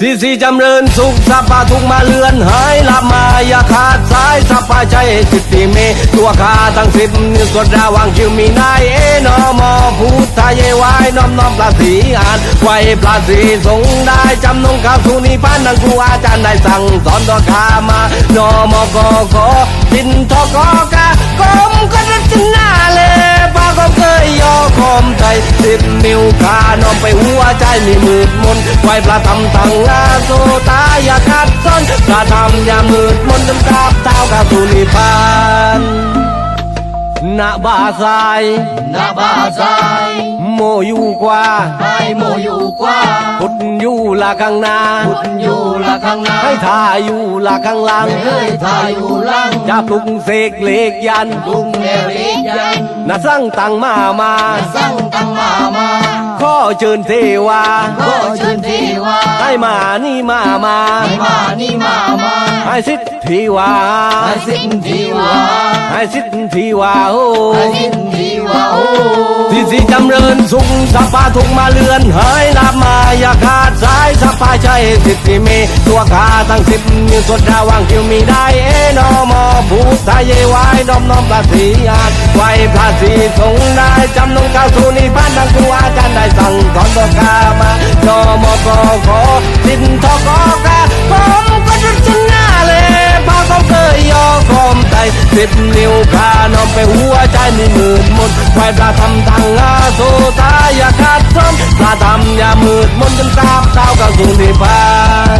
สีสีจำเริญสุขสัพพะทุกมาเลือนหายละมาอย่าขาดสายสัพพะใจสิทธิเมตัวขาทั้งสิบสวดระวังชื่อมีนายเอนอมอพุทธเยวายน้อมน้อมปราสีอ่านไว้ปราสีสงได้จำนงข้าวสุนิพานนังครูอาจารย์ได้สั่งสอนต่อข้ามานอมอกอขอจินทอกอกากรมกรัชนาเลปาก็เคยยอคมใจสิบ นิ้วขาน้อมไปหัวใจมีมืดมนไหวพระธรรมตั้งอาโซตาอย่าขาดซ้อนพระธรรมอย่ามืดมนจนกราบเท้าข้าสุนิพานณบาทรายนาบาซายโมอยู่กว่าไปโมอยู่กว่าพุทธอยู่ละข้างหน้าพุทธอยู่ละข้างหน้าให้ทาอยู่ละข้างหลังเฮ้ยทายอยู่หลังจะปลุกเสกเลกยันลุงเนริยันนะสั่งตังมามาสั่งตั้งมามาขอ เชิญเทวาก็เชิญทีว่าให้มานี่มามาให้มานี่มามาให้สิทธิวาให้สิ้นทีว่าให้สิทธิวาโอ้ให้สิ้นทีว่าโอ้สิสิจำเริญสุขสัพพะทุกมาเลือนหายลาบมาอย่าขาดสายสัพพะใจสิทธิเมตัวขาทั้งสิบนิ้วสดระวังคิวมีได้เอนอมอ พุทธเยวายน้อมน้อมปราสีอาจไว้พระสีสงได้จำนงข้าวสุนิพานดังครูอาจารย์ได้สั่งสอนบอกกามานอมอกอขอสินทอกอกาผมก็จะชนะเลยพาเขาเคยยอคอมใจสิบนิ้วขาน้อมไปหัวใจนี่หมื่นมนไหวพระธรรมตั้งอาโซตายาขาดซ้อมพระธรรมอย่ามืดมนจนตาบเท้ากับสุนิพาน